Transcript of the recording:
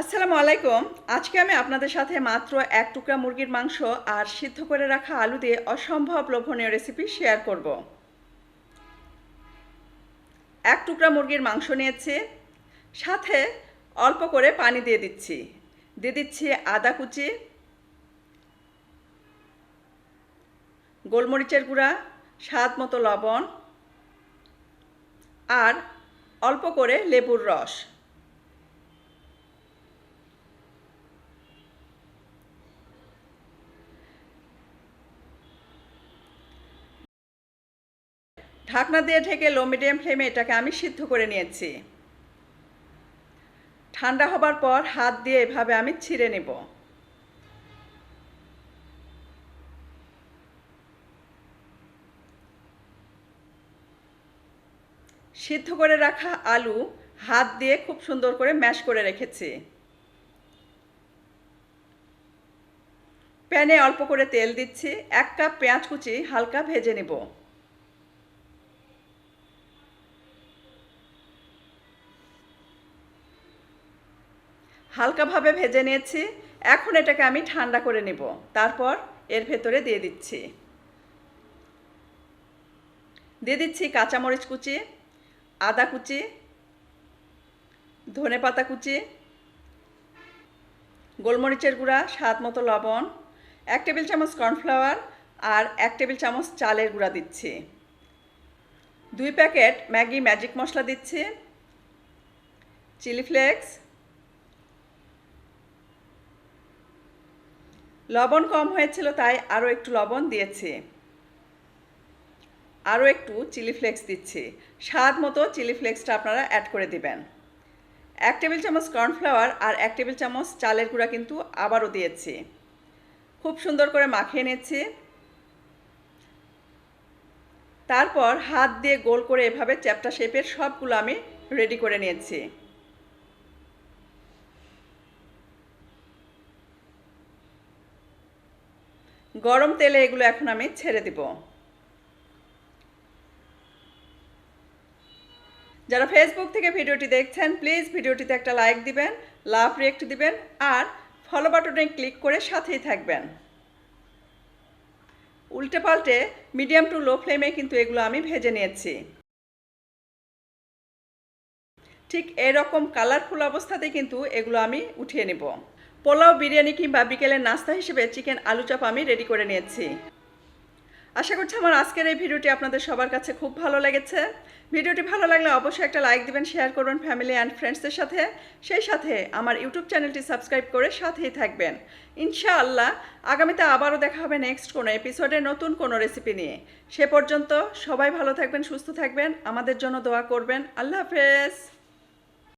আসসালামু আলাইকুম। আজকে আমি আপনাদের সাথে মাত্র এক টুকরা মুরগির মাংস আর সিদ্ধ করে রাখা আলু দিয়ে অসম্ভব লোভনীয় রেসিপি শেয়ার করব। এক টুকরা মুরগির মাংস নিয়েছি। সাথে অল্প করে পানি দিয়ে দিচ্ছি। দিয়ে দিচ্ছি আদা কুচি, গোলমরিচের গুঁড়া, স্বাদ মতো লবণ আর অল্প করে লেবুর রস। ঢাকনা দিয়ে ঢেকে লো মিডিয়াম ফ্লেমে এটাকে আমি সিদ্ধ করে নিয়েছি। ঠান্ডা হবার পর হাত দিয়ে এভাবে আমি ছিঁড়ে নেব। সিদ্ধ করে রাখা আলু হাত দিয়ে খুব সুন্দর করে ম্যাশ করে রেখেছি। প্যানে অল্প করে তেল দিচ্ছি, এক কাপ পেঁয়াজ কুচি হালকা ভেজে নেব। হালকাভাবে ভেজে নিয়েছি। এখন এটাকে আমি ঠান্ডা করে নেব। তারপর এর ভেতরে দিয়ে দিচ্ছি। দিয়ে দিচ্ছি কাঁচামরিচ কুচি, আদা কুচি ধনে পাতা কুচি, গোলমরিচের গুঁড়া, স্বাদ মতো লবণ, এক টেবিল চামচ কর্নফ্লাওয়ার আর এক টেবিল চামচ চালের গুঁড়া দিচ্ছি। দুই প্যাকেট ম্যাগি ম্যাজিক মশলা দিচ্ছি। চিলি ফ্লেক্স লবণ কম হয়েছিল, তাই আরও একটু লবণ দিয়েছি। আরও একটু চিলি ফ্লেক্স দিচ্ছি। স্বাদ মতো চিলি ফ্লেক্সটা আপনারা অ্যাড করে দিবেন। এক টেবিল চামচ কর্নফ্লাওয়ার আর এক টেবিল চামচ চালের গুঁড়া কিন্তু আবারও দিয়েছি। খুব সুন্দর করে মাখিয়ে নিচ্ছি। তারপর হাত দিয়ে গোল করে এভাবে চ্যাপটা শেপের সবগুলো আমি রেডি করে নিয়েছি। গরম তেলে এগুলো এখন আমি ছেড়ে দিব। যারা ফেসবুক থেকে ভিডিওটি দেখছেন প্লিজ ভিডিওটিতে একটা লাইক দিবেন লাভ রিয়েক্ট দিবেন, আর ফলো বাটনে ক্লিক করে সাথেই থাকবেন। উল্টে পাল্টে মিডিয়াম টু লো ফ্লেমে কিন্তু এগুলো আমি ভেজে নিয়েছি। ঠিক এরকম কালারফুল অবস্থাতে কিন্তু এগুলো আমি উঠিয়ে নেব। পোলাও, বিরিয়ানি কিংবা বিকেলের নাস্তা হিসেবে চিকেন আলু চাপ আমি রেডি করে নিয়েছি। আশা করছি আমার আজকের এই ভিডিওটি আপনাদের সবার কাছে খুব ভালো লেগেছে। ভিডিওটি ভালো লাগলে অবশ্যই একটা লাইক দিবেন শেয়ার করবেন ফ্যামিলি অ্যান্ড ফ্রেন্ডসদের সাথে। সেই সাথে আমার ইউটিউব চ্যানেলটি সাবস্ক্রাইব করে সাথেই থাকবেন। ইনশাআল্লাহ, আগামীতে আবারও দেখা হবে নেক্সট কোনো এপিসোডে নতুন কোনো রেসিপি নিয়ে। সে পর্যন্ত সবাই ভালো থাকবেন, সুস্থ থাকবেন। আমাদের জন্য দোয়া করবেন। আল্লাহ হাফেজ।